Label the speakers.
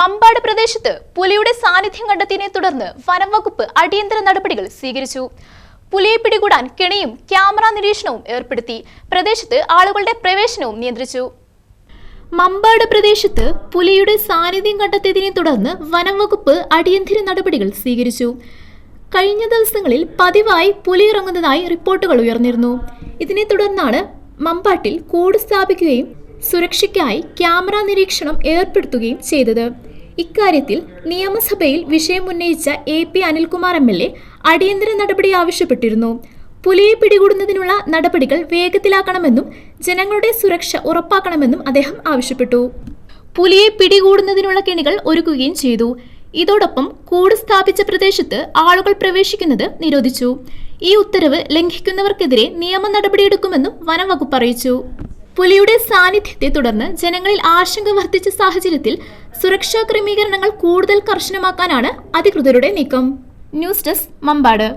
Speaker 1: മമ്പാട് പ്രദേശത്ത് പുലിയുടെ സാന്നിധ്യം കണ്ടെത്തിയതിനെ തുടർന്ന് വനം വകുപ്പ് അടിയന്തര നടപടികൾ സ്വീകരിച്ചു. പുലിയെ പിടികൂടാൻ കെണിയും ക്യാമറ നിരീക്ഷണവും ഏർപ്പെടുത്തി. പ്രദേശത്ത് ആളുകളുടെ പ്രവേശനവും നിയന്ത്രിച്ചു. മമ്പാട് പ്രദേശത്ത് പുലിയുടെ സാന്നിധ്യം കണ്ടെത്തിയതിനെ തുടർന്ന് വനം വകുപ്പ് അടിയന്തര നടപടികൾ സ്വീകരിച്ചു. കഴിഞ്ഞ ദിവസങ്ങളിൽ പതിവായി പുലി ഇറങ്ങുന്നതായി റിപ്പോർട്ടുകൾ ഉയർന്നിരുന്നു. ഇതിനെ തുടർന്നാണ് മമ്പാട്ടിൽ കൂട് സ്ഥാപിക്കുകയും സുരക്ഷയ്ക്കായി ക്യാമറ നിരീക്ഷണം ഏർപ്പെടുത്തുകയും ചെയ്തത്. ഇക്കാര്യത്തിൽ നിയമസഭയിൽ വിഷയം ഉന്നയിച്ച A P Anilkumar M L A അടിയന്തര നടപടി ആവശ്യപ്പെട്ടിരുന്നു. പുലിയെ പിടികൂടുന്നതിനുള്ള നടപടികൾ വേഗത്തിലാക്കണമെന്നും ജനങ്ങളുടെ സുരക്ഷ ഉറപ്പാക്കണമെന്നും അദ്ദേഹം ആവശ്യപ്പെട്ടു. പുലിയെ പിടികൂടുന്നതിനുള്ള കെണികൾ ഒരുക്കുകയും ചെയ്തു. ഇതോടൊപ്പം കൂട് സ്ഥാപിച്ച പ്രദേശത്ത് ആളുകൾ പ്രവേശിക്കുന്നത് നിരോധിച്ചു. ഈ ഉത്തരവ് ലംഘിക്കുന്നവർക്കെതിരെ നിയമ നടപടിയെടുക്കുമെന്നും വനംവകുപ്പ് അറിയിച്ചു. പുലിയുടെ സാന്നിധ്യത്തെ തുടർന്ന് ജനങ്ങളിൽ ആശങ്ക വർദ്ധിച്ച സാഹചര്യത്തിൽ സുരക്ഷാ ക്രമീകരണങ്ങൾ കൂടുതൽ കർശനമാക്കാനാണ് അധികൃതരുടെ നീക്കം. News desk Mambad.